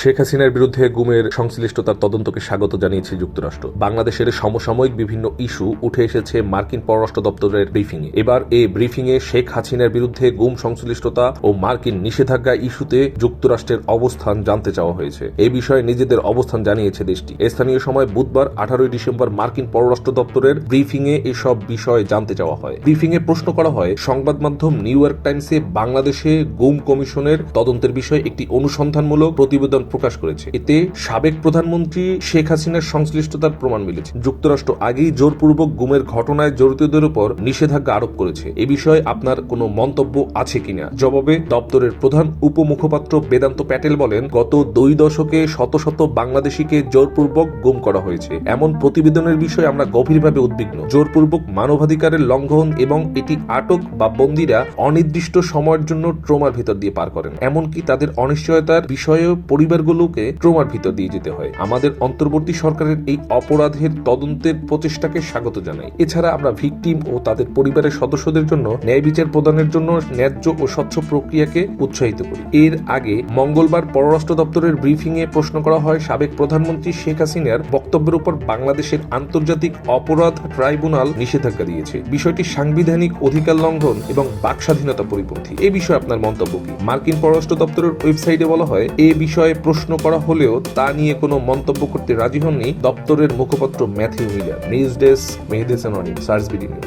শেখ হাসিনার বিরুদ্ধে গুমের সংশ্লিষ্টতার তদন্তকে স্বাগত জানিয়েছে যুক্তরাষ্ট্র। বাংলাদেশের সমসাময়িক বিভিন্ন ইস্যু উঠে এসেছে মার্কিন পররাষ্ট্র দপ্তরের ব্রিফিংয়ে। এবার এই ব্রিফিংয়ে শেখ হাসিনার বিরুদ্ধে গুম সংশ্লিষ্টতা ও মার্কিন নিষেধাজ্ঞা ইস্যুতে যুক্তরাষ্ট্রের অবস্থান জানতে চাওয়া হয়েছে। এই বিষয়ে নিজেদের অবস্থান জানিয়েছে দেশটি। স্থানীয় সময় বুধবার, আঠারোই ডিসেম্বর, মার্কিন পররাষ্ট্র দপ্তরের ব্রিফিংয়ে এসব বিষয়ে জানতে চাওয়া হয়। ব্রিফিংয়ে প্রশ্ন করা হয়, সংবাদ মাধ্যম নিউ ইয়র্ক টাইমসে বাংলাদেশে গুম কমিশনের তদন্তের বিষয়ে একটি অনুসন্ধানমূলক প্রতিবেদন প্রকাশ করেছে। এতে সাবেক প্রধানমন্ত্রী শেখ হাসিনার সংশ্লিষ্টতার প্রমাণ মিলেছে। যুক্তরাষ্ট্র আগেই জোরপূর্বক গুমের ঘটনায় জড়িতদের উপর নিষেধাজ্ঞা আরোপ করেছে। এ বিষয়ে আপনার কোনো মন্তব্য আছে কিনা? জবাবে দপ্তরের প্রধান উপমুখপাত্র বেদান্ত প্যাটেল বলেন, গত দুই দশকে শত শত বাংলাদেশিকে জোরপূর্বক গুম করা হয়েছে। এমন প্রতিবেদনের বিষয়ে আমরা গভীরভাবে উদ্বিগ্ন। জোরপূর্বক মানবাধিকারের লঙ্ঘন এবং এটি আটক বা বন্দীরা অনির্দিষ্ট সময়ের জন্য ট্রোমার ভিতর দিয়ে পার করেন। এমনকি তাদের অনিশ্চয়তার বিষয়ে পরিবারগুলোকে ট্রোমার ভিতর দিয়ে যেতে হয়। আমাদের অন্তর্বর্তী সরকারের এই অপরাধের তদন্তের প্রচেষ্টাকে স্বাগত জানাই। এছাড়া আমরা ভিকটিম ও তাদের পরিবারের সদস্যদের জন্য ন্যায় বিচার প্রদানের জন্য ন্যায্য ও স্বচ্ছ প্রক্রিয়াকে উৎসাহিত করি। এর আগে মঙ্গলবার পররাষ্ট্র দপ্তরের ব্রিফিং এ প্রশ্ন করা হয়, সাবেক প্রধানমন্ত্রী শেখ হাসিনার বক্তব্যের উপর বাংলাদেশের আন্তর্জাতিক অপরাধ ট্রাইব্যুনাল নিষেধাজ্ঞা দিয়েছে। বিষয়টি সাংবিধানিক অধিকার লঙ্ঘন এবং বাক স্বাধীনতা পরিপন্থী। এ বিষয়ে আপনার মন্তব্য কি? মার্কিন পররাষ্ট্র দপ্তরের ওয়েবসাইটে বলা হয়, এ বিষয়ে প্রশ্ন করা হলেও তা নিয়ে কোনো মন্তব্য করতে রাজি হননি দপ্তরের মুখপাত্র Matthew Miller. News desk, Mehedi Anim search BD news.